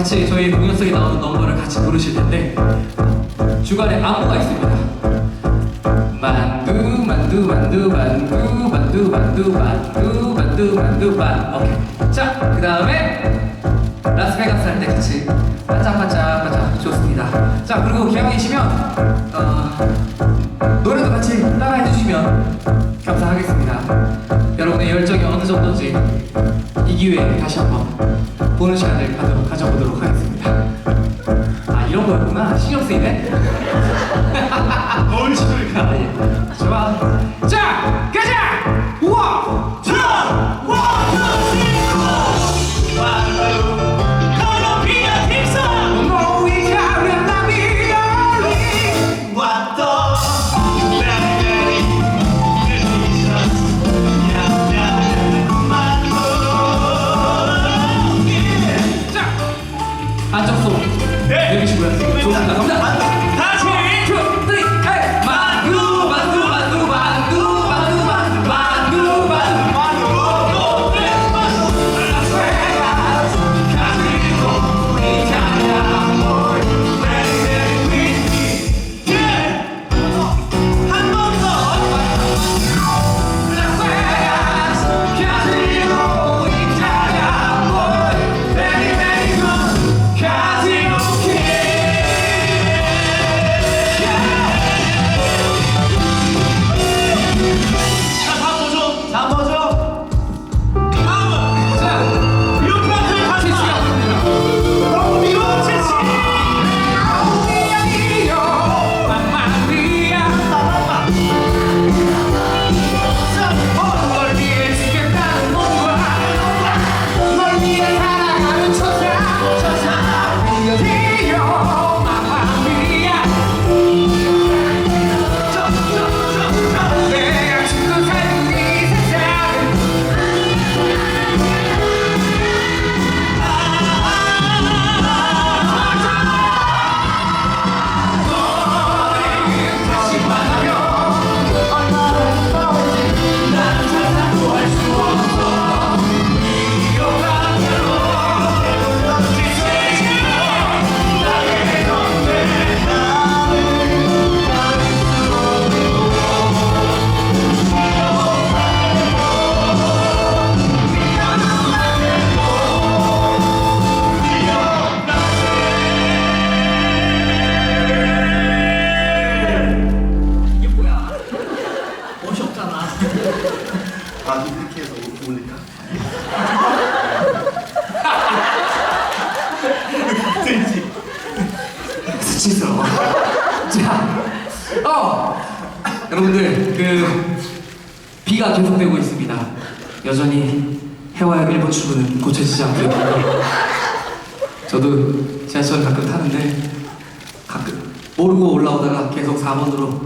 같이 저희 공연 속에 나오는 넘버를 같이 부르실 텐데 중간에 안무가 있습니다. 만두 만두 만두 만두 만두 만두 만두 만두 만두 만. 오케이. 자 그 다음에 라스베가스 할 때 같이 반짝반짝 반짝 좋습니다. 자 그리고 기왕이시면 어, 노래도 같이 따라해 주시면 감사하겠습니다. 여러분의 열정이 어느 정도인지 이 기회에 다시 한번 보는 시간을 가도록 가져보도록 하겠습니다 아 이런 거였구나 신경 쓰이네 뭘 아, 예. 좋아. 자, 가자! 여러분들 그 비가 계속되고 있습니다. 여전히 해와역 일본 출구는 고쳐지지 않고 있고요. 저도 지하철 가끔 타는데 가끔 모르고 올라오다가 계속 4번으로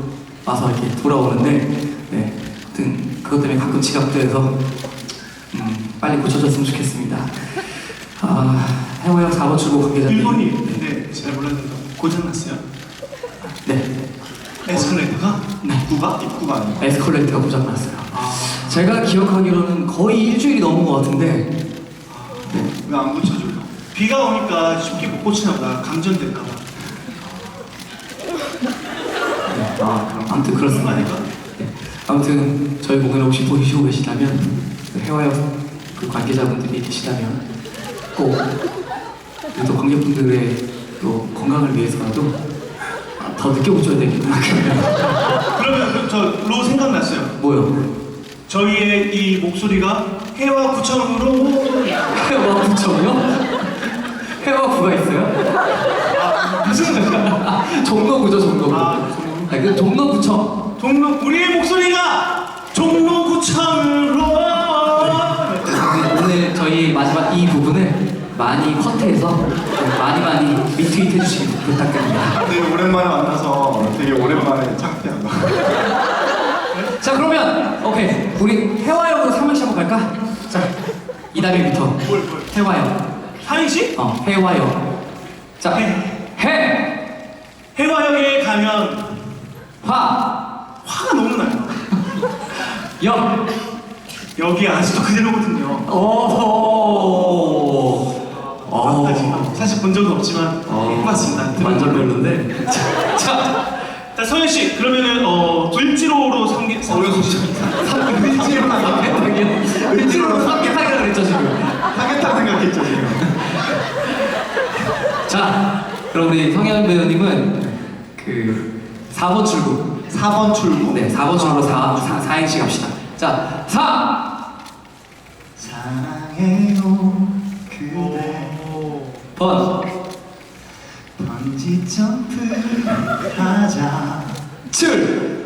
와서 이렇게 돌아오는데 네, 아무튼 그것 때문에 가끔 지각돼서 음, 빨리 고쳐졌으면 좋겠습니다. 아, 해와역 4번 출구 관계자들 일본이 근데 잘 몰랐는데 고장났어요. 네. 에스컬레이터가? 네. 입구가? 입구가 아니고 에스컬레이터가 고장났어요 아, 제가 기억하기로는 거의 일주일이 넘은 것 같은데 왜 안 고쳐줘요? 비가 오니까 쉽게 못 고치나 보다 감전됐나 봐 아, 그럼 아무튼 그렇습니다. 네. 아무튼 저희 공연을 혹시 보시고 계시다면 그 해와역 그 관계자분들이 계시다면 꼭 또 관객분들의 또 건강을 위해서라도 아, 더 늦게 오셔야 되겠구나. 그러면 저로 생각났어요 뭐요? 저희의 이 목소리가 해와 구청으로 해와 구청이요? 해와 구가 있어요? 아, 무슨 종로구죠 종로구. 아, 종로. 아니 그 종로구청. 종로 우리의 목소리가 종로구청으로 오늘 저희 마지막 이 부분을 많이 커트해서 많이 많이 리트윗 해주시기 부탁드립니다. 되게 오랜만에 만나서 되게 오랜만에 창피하다. 자 그러면 오케이 우리 해화역으로 삼행시 한번 갈까? 자 이다빈부터 뭘, 뭘. 해화역 하이시? 어 해화역 자 해. 해, 해화역에 가면 화, 화가 너무 나요 역, 여기 아직도 그대로거든요. 오. 어. 사실 본 적은 없지만 어. 해봤습니다. 완전 별론데. 자, 자, 자 성현 씨 그러면은 어 을지로로 삼계 삼계탕 일지로 삼계탕이요. 일지로 삼계탕이라 그랬죠 지금. 하겠다 생각했죠 지금. 자, 그럼 우리 성현 배우님은 그 4번 출구. 4번 출구. 네, 4번 출구로 4, 4, 4행시 갑시다. 자, 4! 사랑해요 번, 번지 점프 하자 7!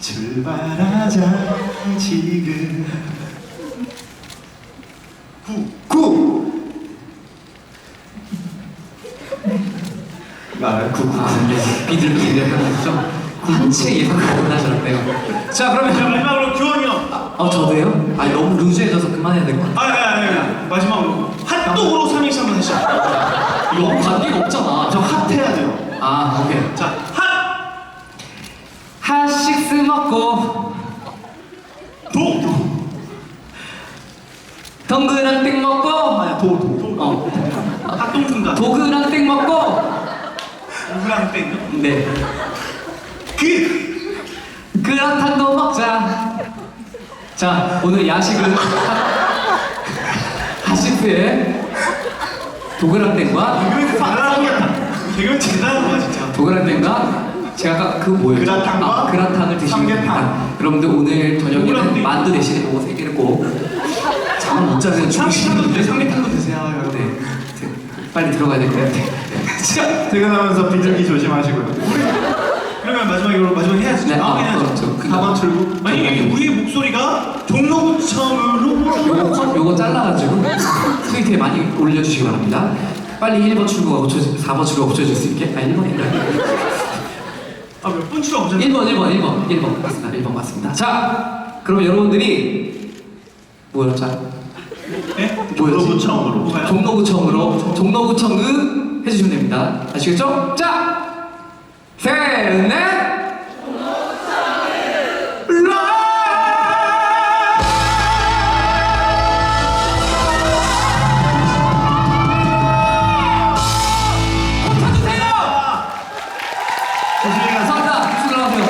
출발하자 지금 9 9 나는 9 네, 비둘기를 하면서 한채 예상보다 잘했네요. 자, 자 그러면. 마지막으로 규원이 형 어, 저도요? 아니, 너무 루즈해져서 그만해야 될 것 같아요. 아니 아니 아니 마지막으로 핫도그로 삼행시 한번 하시죠 너무 관계가 없잖아. 저 핫 해야 돼요. 아, 오케이. 자핫도 핫식스 먹고, 덩그란 땡 먹고, 아니야 도 도 어, 핫동tun가 도그란 땡 먹고, 땡요 네. 그! 그라탕도 먹자. 자, 오늘 야식은 핫 식스의 도그란땡과 개그맨 잘하는 개그맨 잘하는 거야 진짜 도그란땡과 제가 아까 그 뭐예요? 그라탕과 아, 그라탕을 드시면 삼계탕. 됩니다. 여러분들 오늘 저녁에는. 만두 대신에 이거 세 개를 꼭 잠을 못 자세요. 삼계탕도 드세요 삼계탕도 드세요 네. 여러분 네. 빨리 들어가야 될 것 같아요. 자, 퇴근하면서 비둘기 조심하시고요 그러면 마지막으로 마지막 해야지 네, 아, 해야죠 그렇죠. 그 4번 출구 만약에 우리의 목소리가 종로구청으로 요거, 요거 잘라가지고 트위터에 많이 올려주시기 바랍니다. 빨리 1번 출구가 고쳐지, 4번 출구가 고쳐질 수 있게? 아, 1번인가요? 아몇 번 추가 오셨나요? 1번, 1번, 1번, 1번 맞습니다. 1번 맞습니다. 자, 그럼 여러분들이 뭐였죠? 네? 종로구청으로. 종로구청으로 종로구청을 해주시면 됩니다. 아시겠죠? 자, 감사합니다. 수고하세요.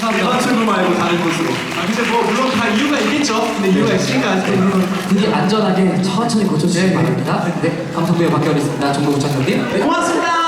감사합니다. 4번 출구 말고 다른 곳으로 아 근데 뭐 물론 다 이유가 있겠죠 근데 이유가 있으니까 아직도 물론 부디 안전하게 천천히 고쳐주시기 바랍니다. 네, 감성부의 박경리 있습니다. 종로구청 형님. 네. 고맙습니다